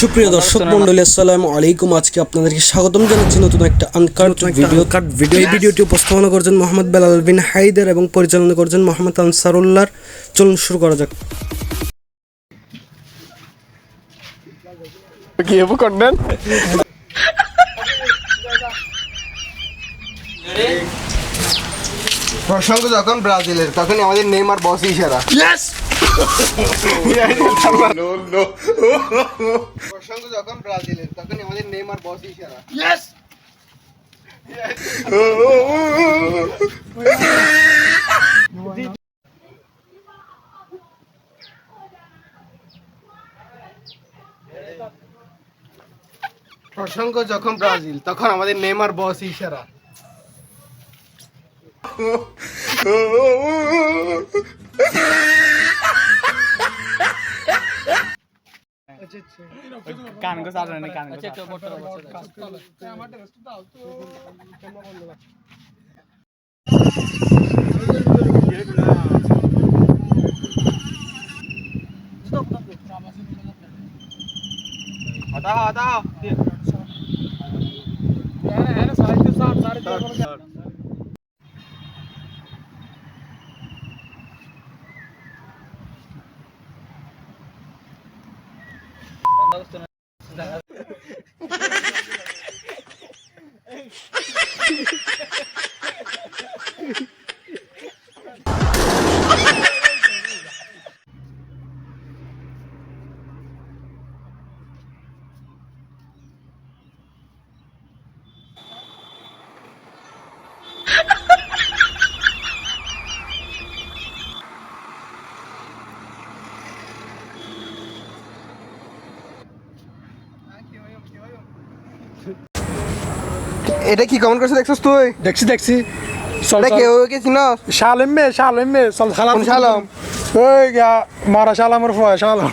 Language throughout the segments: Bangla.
সুপ্রিয় দর্শক মন্ডলী আসসালামু আলাইকুম। আজকে আপনাদেরকে স্বাগতম জানাচ্ছি। নতুন একটা আনকাট ভিডিও কাট ভিডিও এই ভিডিওটি উপস্থাপনা করছেন মোহাম্মদ বেলাল বিন হাইদার এবং পরিচালনা করছেন মোহাম্মদ আনসারুল্লাহর। চলুন শুরু করা যাক। কি হব কন্টেন প্রসঙ্গ যখন ব্রাজিলের তখনই আমাদের নেইমার বস ইশারা ইয়েস প্রসঙ্গ যখন ব্রাজিলের তখনই আমাদের নেইমার বস ইশারা ইয়েস প্রসঙ্গ যখন ব্রাজিল তখন আমাদের নেইমার বস ইশারা কান গো চাল না কান গো হটাও సాగుతున్నారు এটা কি কমেন্ট করছে দেখছিস তুই? দেখছি দেখছি। এটা কেউ কে চিনস? শালেম মে শালেম মে চল শালাম। শালাম? ওই গা মারা শালামের ফয় শালাম।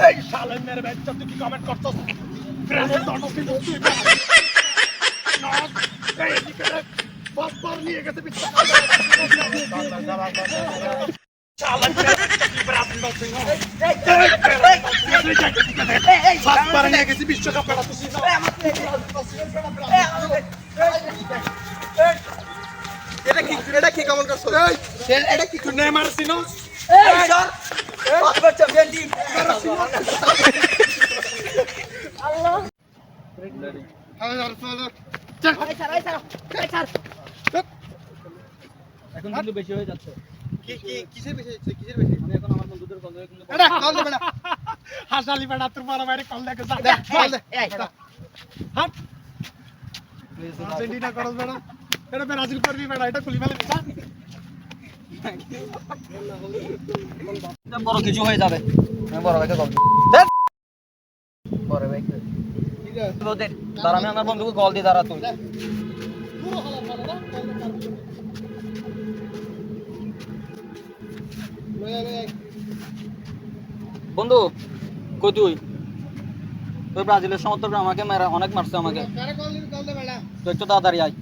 এই শালেম মেরে বাচ্চা তুই কি কমেন্ট করছস? তুই এই নিয়ে গেছে গেছে বিশ্বকাপ এটা কি এটা কি কমেন্ট করছ এটা কি হয়ে বেশি হচ্ছে কিসের বেশি এখন আমার বন্ধুদের কল হাসালি বেটা তোর বড় বাইরে কল দেখে যা হাট আর্জেন্টিনা করবি বেটা এটা খুলি ফেলে বড় কিছু হয়ে যাবে। আমি বড় ভাইকে কল বড় ভাই তার আমি আমার বন্ধুকে কল দিই তারা তুই। বন্ধু কই তুই? তুই ব্রাজিলের সমর্থকরা আমাকে মেরা অনেক মারছে আমাকে। তুই একটু তাড়াতাড়ি আয়।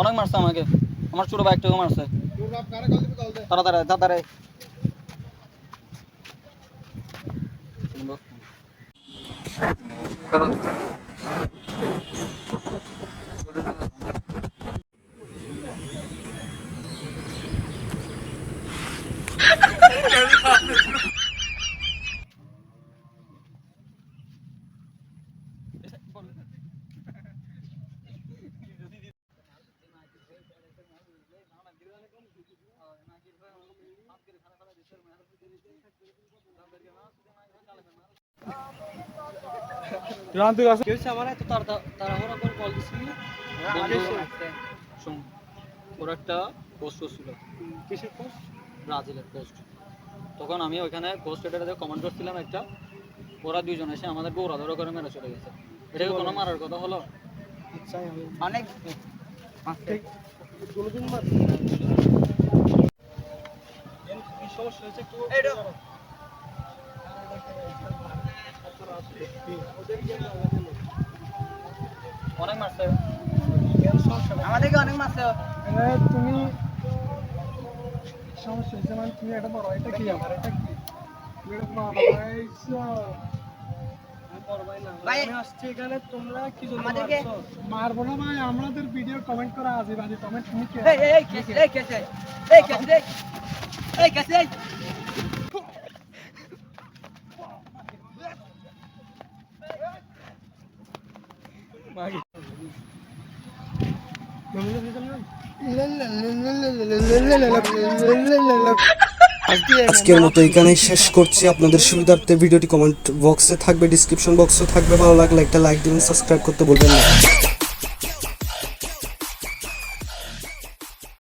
অনেক মারছে আমাকে। আমার ছোট ভাই একটু মারছে। তাড়াতাড়ি তাড়াতাড়ি আয়। জান তুই আছে কি আমার এত তাড়াহুড়া করে কল দিছিলি? বন্ধু, শোন, ওর একটা পোস্ট করছিল কিসের পোস্ট ব্রাজিলের পোস্ট তখন আমি ওইখানে পোস্ট এটাতে কমেন্ট করছিলাম একটা। ওরা দুইজন এসে আমাদেরকে ওরা ধরো করে মেরে চলে গেছে। এটা কি কোনো মারার কথা হলো? আচ্ছা অনেক ঠিক সমস্যা হয়েছে একটু অনেক মারছে আমাদেরকে অনেক মারছে তুমি সমস্যা হয়েছে মানে তুমি এটা বড় এটা কি? আমার? এটা? মারবো না ভাই আমাদের ভিডিও কমেন্ট করা আজে বাজে কমেন্ট তুমি কে? আজকের মতো এখানেই শেষ করছি। আপনাদের সুবিধার্থে ভিডিওটি কমেন্ট বক্সে থাকবে ডিসক্রিপশন বক্সে থাকবে। ভালো লাগলে একটা লাইক দিবেন সাবস্ক্রাইব করতে বলবেন না।